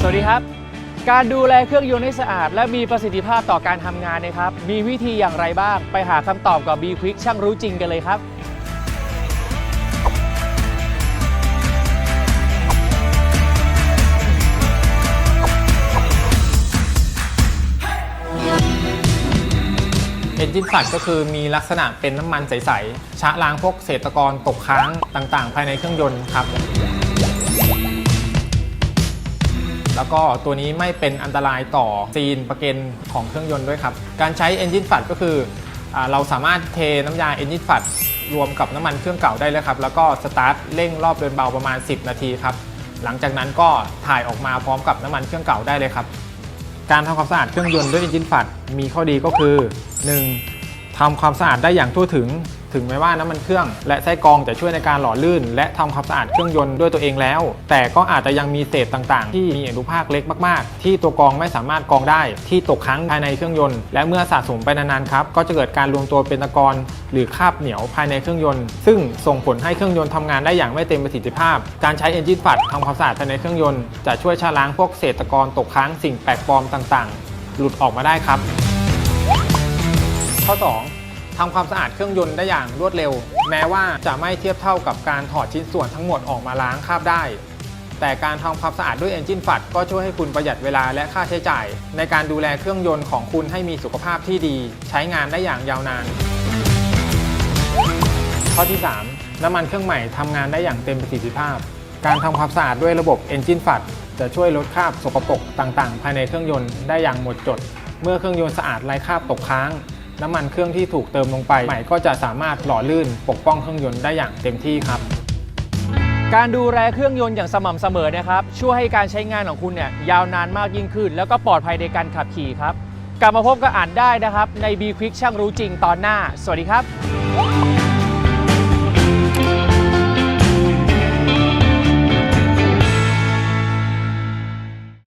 สวัสดีครับ การดูแลเครื่องยนต์ให้สะอาด และมีประสิทธิภาพต่อการทำงานนะครับ มีวิธีอย่างไรบ้าง ไปหาคำตอบกับ B Quick ช่างรู้จริงกันเลยครับเอนจินฝัดก็คือมีลักษณะเป็นน้ำมันใส ๆ ชะล้างพวกเศษตะกอนตกค้างต่าง ๆ ภายในเครื่องยนต์ครับ แล้วก็ตัวนี้ไม่เป็นอันตรายต่อซีนประเก็นของเครื่องยนต์ด้วยครับ การใช้เอนจินฝัดก็คืออเราสามารถเทน้ำยาเอนจินฝัดรวมกับน้ำมันเครื่องเก่าได้เลยครับ แล้วก็สตาร์ทเร่งรอบเดินเบาประมาณ 10 นาทีครับ หลังจากนั้นก็ถ่ายออกมาพร้อมกับน้ำมันเครื่องเก่าได้เลยครับ การทำความสะอาดเครื่องยนต์ด้วยเอนจินฝัดมีข้อดีก็คือ 1. ทำความสะอาดได้อย่างทั่วถึง ถึงแม้ว่าน้ำมันเครื่อง และไส้กรองจะช่วยในการหล่อลื่น และทำความสะอาดเครื่องยนต์ด้วยตัวเองแล้ว แต่ก็อาจจะยังมีเศษต่างๆ ที่มีอนุภาคเล็กมากๆ ที่ตัวกรองไม่สามารถกรองได้ที่ตกค้างภายในเครื่องยนต์และเมื่อสะสมไปนานๆครับก็จะเกิดการรวมตัวเป็นตะกอนหรือคราบเหนียวภายในเครื่องยนต์ ซึ่งส่งผลให้เครื่องยนต์ทำงานได้อย่างไม่เต็มประสิทธิภาพ การใช้เอนจินฝัดทำความสะอาดภายในเครื่องยนต์จะช่วยชะล้างพวกเศษตะกอนตกค้างสิ่งแปลกปลอมต่างๆ หลุดออกมาได้ครับ ข้อ 2. ทำความสะอาดเครื่องยนต์ได้อย่างรวดเร็ว แม้ว่าจะไม่เทียบเท่ากับการถอดชิ้นส่วนทั้งหมดออกมาล้างคราบได้ แต่การทำความสะอาดด้วยเอนจินฝัดก็ช่วยให้คุณประหยัดเวลาและค่าใช้จ่าย ในการดูแลเครื่องยนต์ของคุณให้มีสุขภาพที่ดี ใช้งานได้อย่างยาวนาน ข้อที่ 3 น้ำมันเครื่องใหม่ทำงานได้อย่างเต็มประสิทธิภาพ การทำความสะอาดด้วยระบบ Engine f a t จะช่วยลดคราบสกปรกต่างๆ ภายในเครื่องยนต์ได้อย่างหมดจด เมื่อเครื่องยนต์สะอาดไร้คราบตกค้าง น้ำมันเครื่องที่ถูกเติมลงไป ใหม่ก็จะสามารถหล่อลื่นปกป้องเครื่องยนต์ได้อย่างเต็มที่ครับ การดูแลเครื่องยนต์อย่างสม่ำเสมอนะครับ ช่วยให้การใช้งานของคุณเนี่ยยาวนานมากยิ่งขึ้น แล้วก็ปลอดภัยในการขับขี่ครับ กลับมาพบกับอ่านได้นะครับ ใน B Quick ช่างรู้จริงตอนหน้า สวัสดีครับ